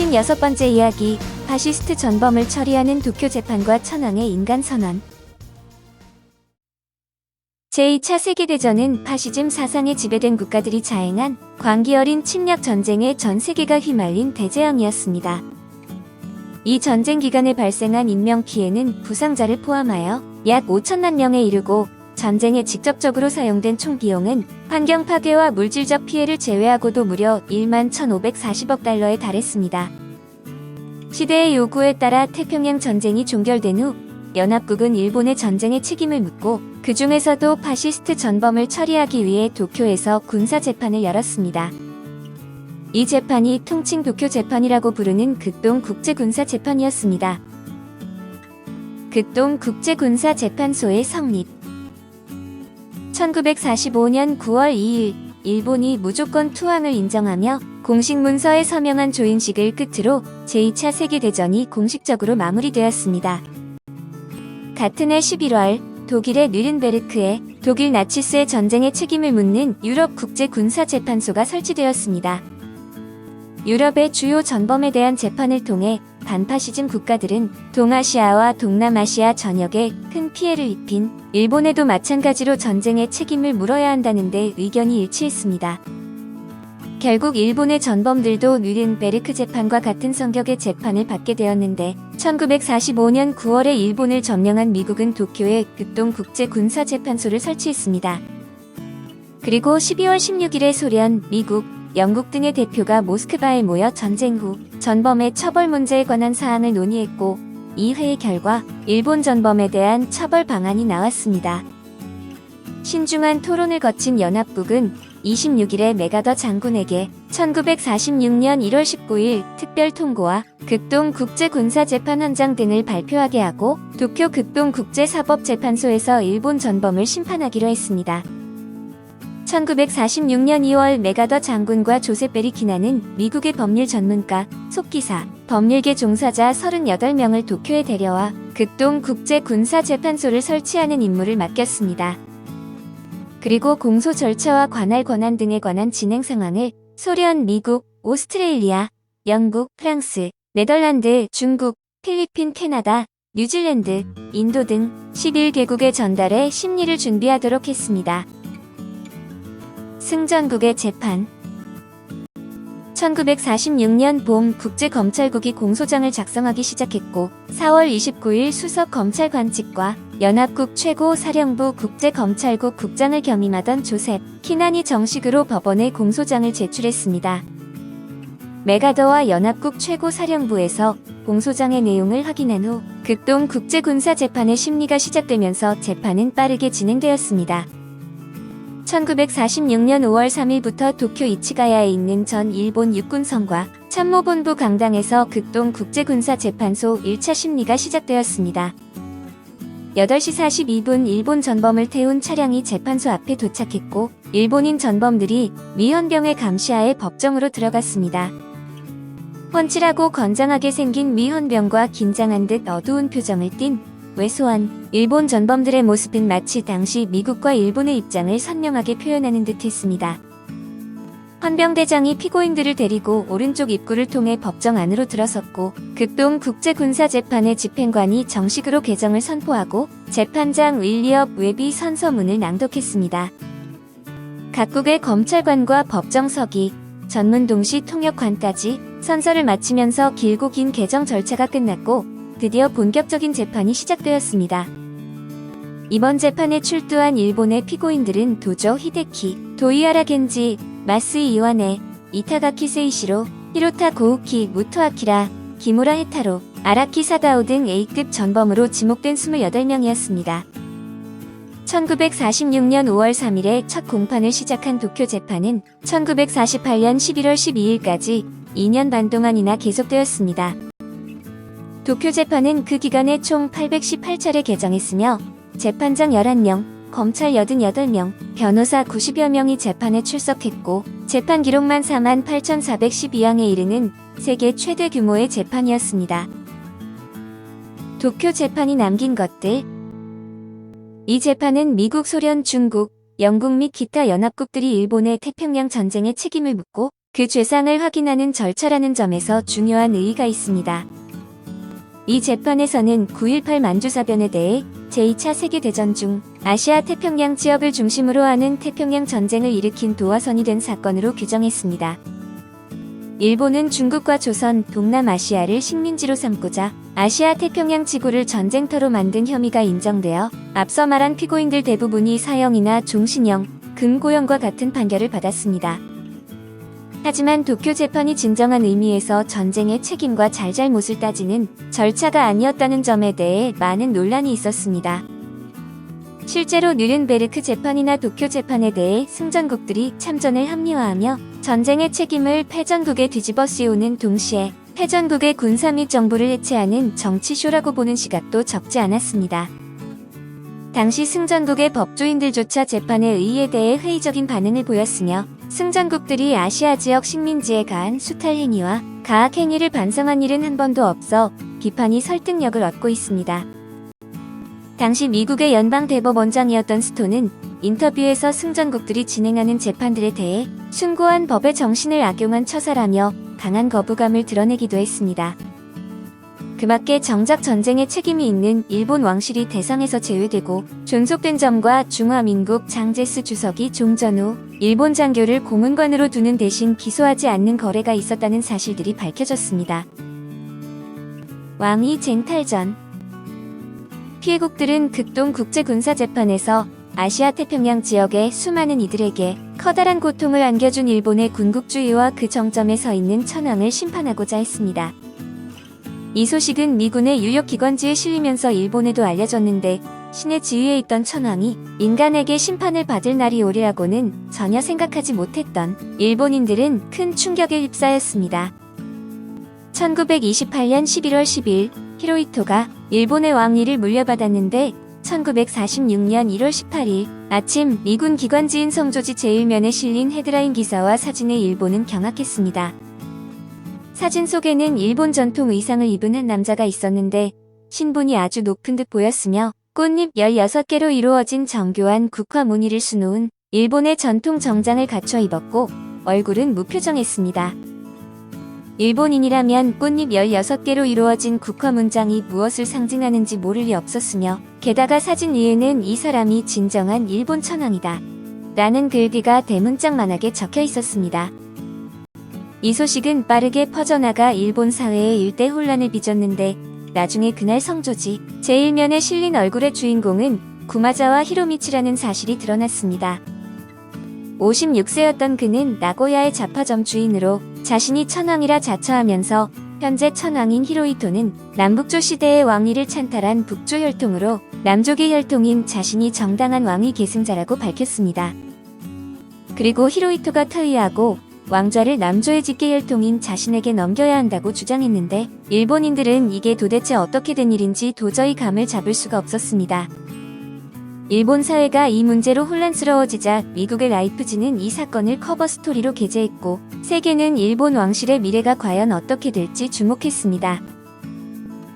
56번째 이야기 파시스트 전범을 처리하는 도쿄 재판과 천황의 인간 선언 제2차 세계대전은 파시즘 사상에 지배된 국가들이 자행한 광기 어린 침략 전쟁에 전 세계가 휘말린 대재앙이었습니다. 이 전쟁 기간에 발생한 인명 피해는 부상자를 포함하여 약 5천만 명에 이르고 전쟁에 직접적으로 사용된 총 비용은 환경 파괴와 물질적 피해를 제외하고도 무려 1만 1,540억 달러에 달했습니다. 시대의 요구에 따라 태평양 전쟁이 종결된 후 연합국은 일본의 전쟁의 책임을 묻고 그 중에서도 파시스트 전범을 처리하기 위해 도쿄에서 군사 재판을 열었습니다. 이 재판이 통칭 도쿄 재판이라고 부르는 극동 국제군사 재판이었습니다. 극동 국제군사 재판소의 성립 1945년 9월 2일 일본이 무조건 투항을 인정하며 공식 문서에 서명한 조인식을 끝으로 제2차 세계대전이 공식적으로 마무리되었습니다. 같은 해 11월 독일의 느른베르크에 독일 나치스의 전쟁의 책임을 묻는 유럽 국제군사재판소가 설치되었습니다. 유럽의 주요 전범에 대한 재판을 통해 반파시즘 국가들은 동아시아와 동남아시아 전역에 큰 피해를 입힌 일본에도 마찬가지로 전쟁의 책임을 물어야 한다는데 의견이 일치했습니다. 결국 일본의 전범들도 느른베르크 재판과 같은 성격의 재판을 받게 되었는데 1945년 9월에 일본을 점령한 미국은 도쿄에 극동 국제 군사 재판소를 설치했습니다. 그리고 12월 16일에 소련, 미국, 영국 등의 대표가 모스크바에 모여 전쟁 후 전범의 처벌 문제에 관한 사항을 논의했고 이 회의 결과 일본 전범에 대한 처벌 방안이 나왔습니다. 신중한 토론을 거친 연합국은 26일에 메가더 장군에게 1946년 1월 19일 특별 통고와 극동 국제군사재판 헌장 등을 발표하게 하고 도쿄 극동 국제사법재판소에서 일본 전범을 심판하기로 했습니다. 1946년 2월 메가더 장군과 조세베리 키나는 미국의 법률 전문가, 속기사, 법률계 종사자 38명을 도쿄에 데려와 극동 국제군사재판소를 설치하는 임무를 맡겼습니다. 그리고 공소 절차와 관할 권한 등에 관한 진행 상황을 소련, 미국, 오스트레일리아, 영국, 프랑스, 네덜란드, 중국, 필리핀, 캐나다, 뉴질랜드, 인도 등 11개국에 전달해 심리를 준비하도록 했습니다. 승전국의 재판 1946년 봄 국제검찰국이 공소장을 작성하기 시작했고 4월 29일 수석검찰관직과 연합국 최고 사령부 국제검찰국 국장을 겸임하던 조셉 키난이 정식으로 법원에 공소장을 제출했습니다. 메가더와 연합국 최고 사령부에서 공소장의 내용을 확인한 후 극동 국제군사재판의 심리가 시작되면서 재판은 빠르게 진행되었습니다. 1946년 5월 3일부터 도쿄 이치가야에 있는 전 일본 육군성과 참모본부 강당에서 극동 국제군사재판소 1차 심리가 시작되었습니다. 8시 42분 일본 전범을 태운 차량이 재판소 앞에 도착했고 일본인 전범들이 위헌병의 감시하에 법정으로 들어갔습니다. 훤칠하고 건장하게 생긴 위헌병과 긴장한 듯 어두운 표정을 띤 왜소한 일본 전범들의 모습은 마치 당시 미국과 일본의 입장을 선명하게 표현하는 듯 했습니다. 헌병대장이 피고인들을 데리고 오른쪽 입구를 통해 법정 안으로 들어섰고 극동 국제군사재판의 집행관이 정식으로 개정을 선포하고 재판장 윌리엄 웹이 선서문을 낭독했습니다. 각국의 검찰관과 법정서기, 전문 동시 통역관까지 선서를 마치면서 길고 긴 개정 절차가 끝났고 드디어 본격적인 재판이 시작되었습니다. 이번 재판에 출두한 일본의 피고인들은 도조 히데키, 도이아라 겐지, 마스이 이와네, 이타가키 세이시로, 히로타 고우키, 무토 아키라, 기무라 헤타로, 아라키 사다오 등 A급 전범으로 지목된 28명이었습니다. 1946년 5월 3일에 첫 공판을 시작한 도쿄 재판은 1948년 11월 12일까지 2년 반 동안이나 계속되었습니다. 도쿄 재판은 그 기간에 총 818차례 개정했으며 재판장 11명, 검찰 88명, 변호사 90여 명이 재판에 출석했고 재판 기록만 4만 8,412항에 이르는 세계 최대 규모의 재판이었습니다. 도쿄 재판이 남긴 것들 이 재판은 미국, 소련, 중국, 영국 및 기타 연합국들이 일본의 태평양 전쟁의 책임을 묻고 그 죄상을 확인하는 절차라는 점에서 중요한 의의가 있습니다. 이 재판에서는 9.18 만주사변에 대해 제2차 세계대전 중 아시아 태평양 지역을 중심으로 하는 태평양 전쟁을 일으킨 도화선이 된 사건으로 규정했습니다. 일본은 중국과 조선, 동남아시아를 식민지로 삼고자 아시아 태평양 지구를 전쟁터로 만든 혐의가 인정되어 앞서 말한 피고인들 대부분이 사형이나 종신형, 금고형과 같은 판결을 받았습니다. 하지만 도쿄 재판이 진정한 의미에서 전쟁의 책임과 잘잘못을 따지는 절차가 아니었다는 점에 대해 많은 논란이 있었습니다. 실제로 느른베르크 재판이나 도쿄 재판에 대해 승전국들이 참전을 합리화하며 전쟁의 책임을 패전국에 뒤집어 씌우는 동시에 패전국의 군사 및 정부를 해체하는 정치쇼라고 보는 시각도 적지 않았습니다. 당시 승전국의 법조인들조차 재판의 의의에 대해 회의적인 반응을 보였으며 승전국들이 아시아 지역 식민지에 가한 수탈 행위와 가학 행위를 반성한 일은 한 번도 없어 비판이 설득력을 얻고 있습니다. 당시 미국의 연방 대법원장이었던 스톤은 인터뷰에서 승전국들이 진행하는 재판들에 대해 숭고한 법의 정신을 악용한 처사라며 강한 거부감을 드러내기도 했습니다. 그밖에 정작 전쟁에 책임이 있는 일본 왕실이 대상에서 제외되고 존속된 점과 중화민국 장제스 주석이 종전 후 일본 장교를 고문관으로 두는 대신 기소하지 않는 거래가 있었다는 사실들이 밝혀졌습니다. 왕위 쟁탈전 피해국들은 극동 국제군사재판에서 아시아 태평양 지역의 수많은 이들에게 커다란 고통을 안겨준 일본의 군국주의와 그 정점에 서 있는 천황을 심판하고자 했습니다. 이 소식은 미군의 유력 기관지에 실리면서 일본에도 알려졌는데 신의 지위에 있던 천황이 인간에게 심판을 받을 날이 오리라고는 전혀 생각하지 못했던 일본인들은 큰 충격에 휩싸였습니다. 1928년 11월 10일 히로이토가 일본의 왕위를 물려받았는데 1946년 1월 18일 아침 미군 기관지인 성조지 제1면에 실린 헤드라인 기사와 사진에 일본은 경악했습니다. 사진 속에는 일본 전통 의상을 입은 한 남자가 있었는데 신분이 아주 높은 듯 보였으며 꽃잎 16개로 이루어진 정교한 국화 무늬를 수놓은 일본의 전통 정장을 갖춰 입었고 얼굴은 무표정했습니다. 일본인이라면 꽃잎 16개로 이루어진 국화 문장이 무엇을 상징하는지 모를 리 없었으며 게다가 사진 위에는 이 사람이 진정한 일본 천황이다. 라는 글귀가 대문짝만하게 적혀 있었습니다. 이 소식은 빠르게 퍼져나가 일본 사회에 일대 혼란을 빚었는데 나중에 그날 성조지 제1면에 실린 얼굴의 주인공은 구마자와 히로미치라는 사실이 드러났습니다. 56세였던 그는 나고야의 자파점 주인으로 자신이 천황이라 자처하면서 현재 천황인 히로이토는 남북조 시대의 왕위를 찬탈한 북조 혈통으로 남족의 혈통인 자신이 정당한 왕위 계승자라고 밝혔습니다. 그리고 히로이토가退位하고 왕좌를 남조의 직계 혈통인 자신에게 넘겨야 한다고 주장했는데 일본인들은 이게 도대체 어떻게 된 일인지 도저히 감을 잡을 수가 없었습니다. 일본 사회가 이 문제로 혼란스러워지자 미국의 라이프지는 이 사건을 커버 스토리로 게재했고 세계는 일본 왕실의 미래가 과연 어떻게 될지 주목했습니다.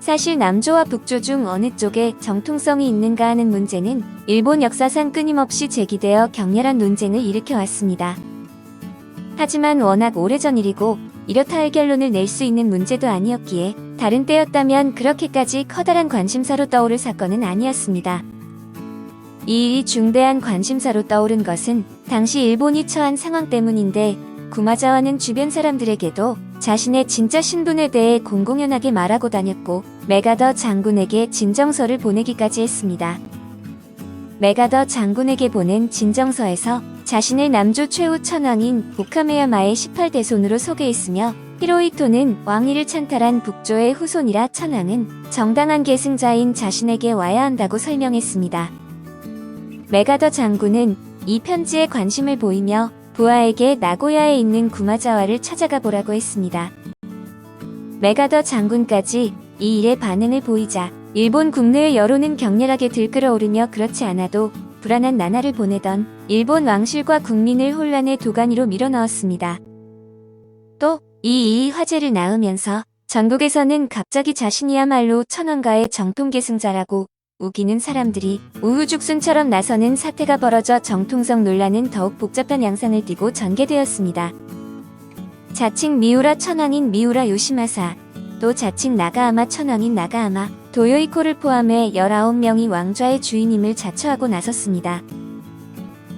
사실 남조와 북조 중 어느 쪽에 정통성이 있는가 하는 문제는 일본 역사상 끊임없이 제기되어 격렬한 논쟁을 일으켜왔습니다. 하지만 워낙 오래전 일이고 이렇다 할 결론을 낼 수 있는 문제도 아니었기에 다른 때였다면 그렇게까지 커다란 관심사로 떠오를 사건은 아니었습니다. 이 일이 중대한 관심사로 떠오른 것은 당시 일본이 처한 상황 때문인데 구마자와는 주변 사람들에게도 자신의 진짜 신분에 대해 공공연하게 말하고 다녔고 메가더 장군에게 진정서를 보내기까지 했습니다. 메가더 장군에게 보낸 진정서에서 자신을 남조 최후 천왕인 보카메야마의 18대손으로 소개했으며 히로이토는 왕위를 찬탈한 북조의 후손이라 천왕은 정당한 계승자인 자신에게 와야 한다고 설명했습니다. 메가더 장군은 이 편지에 관심을 보이며 부하에게 나고야에 있는 구마자와를 찾아가 보라고 했습니다. 메가더 장군까지 이 일에 반응을 보이자 일본 국내의 여론은 격렬하게 들끓어오르며 그렇지 않아도 불안한 나날을 보내던 일본 왕실과 국민을 혼란의 도가니로 밀어넣었습니다. 또 이 이의 화제를 낳으면서 전국에서는 갑자기 자신이야말로 천왕가의 정통 계승자라고 우기는 사람들이 우후죽순처럼 나서는 사태가 벌어져 정통성 논란은 더욱 복잡한 양상을 띠고 전개되었습니다. 자칭 미우라 천황인 미우라 요시마사, 또 자칭 나가아마 천황인 나가아마, 도요이코를 포함해 19명이 왕좌의 주인임을 자처하고 나섰습니다.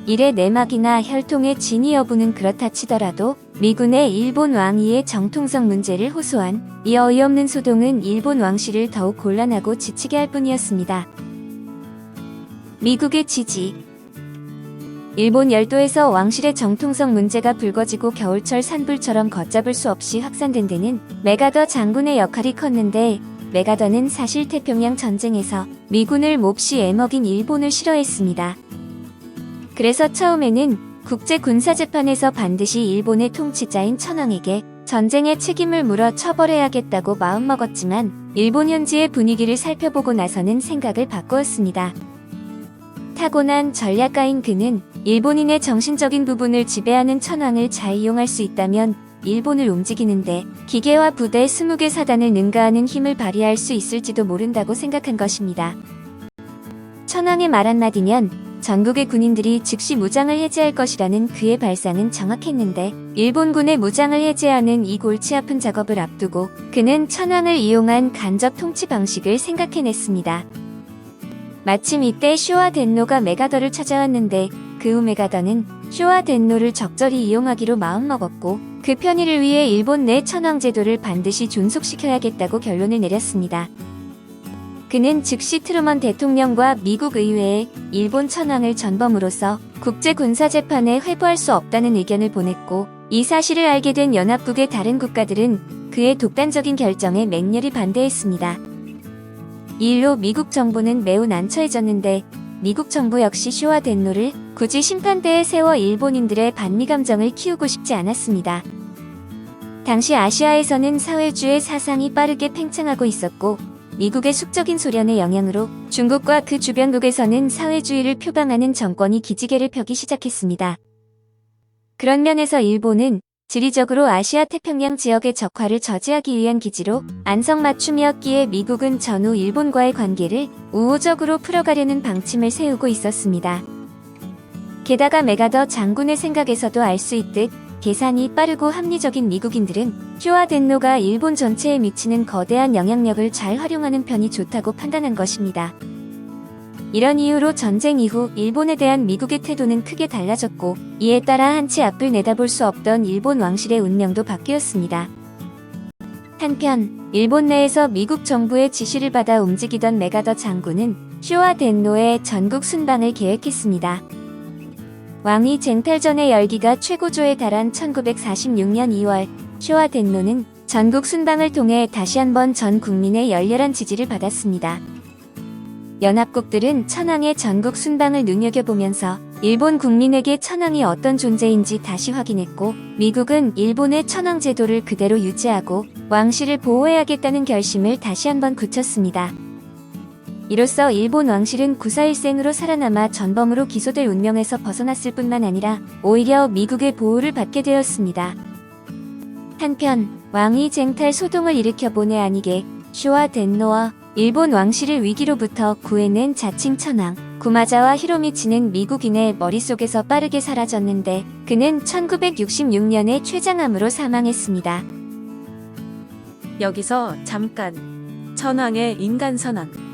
이래 내막이나 혈통의 진위 여부는 그렇다 치더라도 미군의 일본 왕위의 정통성 문제를 호소한 이 어이없는 소동은 일본 왕실을 더욱 곤란하고 지치게 할 뿐이었습니다. 미국의 지지 일본 열도에서 왕실의 정통성 문제가 불거지고 겨울철 산불처럼 걷잡을 수 없이 확산된 데는 메가더 장군의 역할이 컸는데 메가더는 사실 태평양 전쟁에서 미군을 몹시 애먹인 일본을 싫어했습니다. 그래서 처음에는 국제 군사재판에서 반드시 일본의 통치자인 천황에게 전쟁의 책임을 물어 처벌해야겠다고 마음먹었지만 일본 현지의 분위기를 살펴보고 나서는 생각을 바꾸었습니다. 타고난 전략가인 그는 일본인의 정신적인 부분을 지배하는 천황을 잘 이용할 수 있다면 일본을 움직이는데 기계와 부대 20개 사단을 능가하는 힘을 발휘할 수 있을지도 모른다고 생각한 것입니다. 천황의 말 한마디면 전국의 군인들이 즉시 무장을 해제할 것이라는 그의 발상은 정확했는데 일본군의 무장을 해제하는 이 골치 아픈 작업을 앞두고 그는 천황을 이용한 간접 통치 방식을 생각해냈습니다. 마침 이때 쇼와 덴노가 메가더를 찾아왔는데 그후 메가더는 쇼와 덴노를 적절히 이용하기로 마음먹었고 그 편의를 위해 일본 내 천황 제도를 반드시 존속시켜야겠다고 결론을 내렸습니다. 그는 즉시 트루먼 대통령과 미국 의회에 일본 천황을 전범으로써 국제 군사 재판에 회부할 수 없다는 의견을 보냈고 이 사실을 알게 된 연합국의 다른 국가들은 그의 독단적인 결정에 맹렬히 반대했습니다. 이 일로 미국 정부는 매우 난처해졌는데 미국 정부 역시 쇼와 덴노를 굳이 심판대에 세워 일본인들의 반미 감정을 키우고 싶지 않았습니다. 당시 아시아에서는 사회주의 사상이 빠르게 팽창하고 있었고 미국의 숙적인 소련의 영향으로 중국과 그 주변국에서는 사회주의를 표방하는 정권이 기지개를 펴기 시작했습니다. 그런 면에서 일본은 지리적으로 아시아 태평양 지역의 적화를 저지하기 위한 기지로 안성맞춤이었기에 미국은 전후 일본과의 관계를 우호적으로 풀어가려는 방침을 세우고 있었습니다. 게다가 메가더 장군의 생각에서도 알 수 있듯 계산이 빠르고 합리적인 미국인들은 쇼와 덴노가 일본 전체에 미치는 거대한 영향력을 잘 활용하는 편이 좋다고 판단한 것입니다. 이런 이유로 전쟁 이후 일본에 대한 미국의 태도는 크게 달라졌고 이에 따라 한치 앞을 내다볼 수 없던 일본 왕실의 운명도 바뀌었습니다. 한편 일본 내에서 미국 정부의 지시를 받아 움직이던 메가더 장군은 쇼와 덴노의 전국 순방을 계획했습니다. 왕위 쟁탈전의 열기가 최고조에 달한 1946년 2월 쇼와 덴노는 전국 순방을 통해 다시 한번 전 국민의 열렬한 지지를 받았습니다. 연합국들은 천황의 전국 순방을 눈여겨보면서 일본 국민에게 천황이 어떤 존재인지 다시 확인했고 미국은 일본의 천황 제도를 그대로 유지하고 왕실을 보호해야겠다는 결심을 다시 한번 굳혔습니다. 이로써 일본 왕실은 구사일생으로 살아남아 전범으로 기소될 운명에서 벗어났을 뿐만 아니라 오히려 미국의 보호를 받게 되었습니다. 한편 왕위 쟁탈 소동을 일으켜 본의 아니게 쇼와 덴노와 일본 왕실을 위기로부터 구해낸 자칭 천황 구마자와 히로미치는 미국인의 머릿속에서 빠르게 사라졌는데 그는 1966년에 췌장암으로 사망했습니다. 여기서 잠깐 천황의 인간 선언.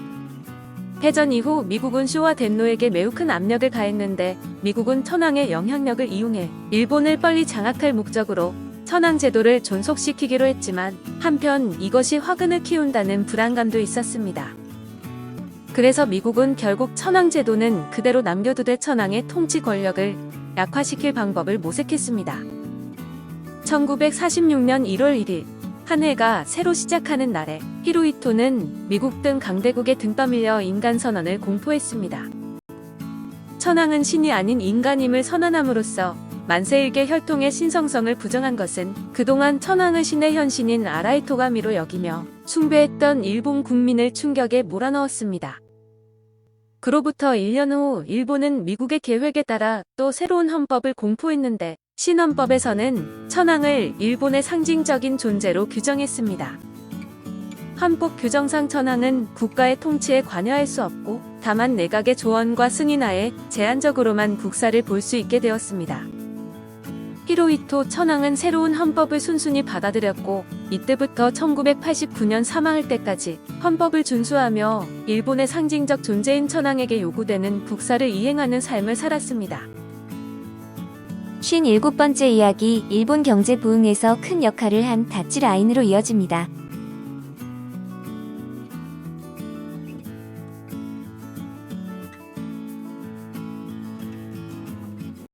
패전 이후 미국은 쇼와 덴노에게 매우 큰 압력을 가했는데 미국은 천황의 영향력을 이용해 일본을 빨리 장악할 목적으로 천황 제도를 존속시키기로 했지만 한편 이것이 화근을 키운다는 불안감도 있었습니다. 그래서 미국은 결국 천황 제도는 그대로 남겨두되 천황의 통치 권력을 약화시킬 방법을 모색했습니다. 1946년 1월 1일 한 해가 새로 시작하는 날에 히로히토는 미국 등 강대국에 등 떠밀려 인간 선언을 공포했습니다. 천황은 신이 아닌 인간임을 선언함으로써 만세일계 혈통의 신성성을 부정한 것은 그동안 천황을 신의 현신인 아라이토가미로 여기며 숭배했던 일본 국민을 충격에 몰아넣었습니다. 그로부터 1년 후 일본은 미국의 계획에 따라 또 새로운 헌법을 공포했는데 신헌법에서는 천황을 일본의 상징적인 존재로 규정했습니다. 헌법 규정상 천황은 국가의 통치에 관여할 수 없고 다만 내각의 조언과 승인하에 제한적으로만 국사를 볼 수 있게 되었습니다. 히로이토 천황은 새로운 헌법을 순순히 받아들였고 이때부터 1989년 사망할 때까지 헌법을 준수하며 일본의 상징적 존재인 천황에게 요구되는 국사를 이행하는 삶을 살았습니다. 57번째 이야기 일본 경제 부흥에서 큰 역할을 한 다치 라인으로 이어집니다.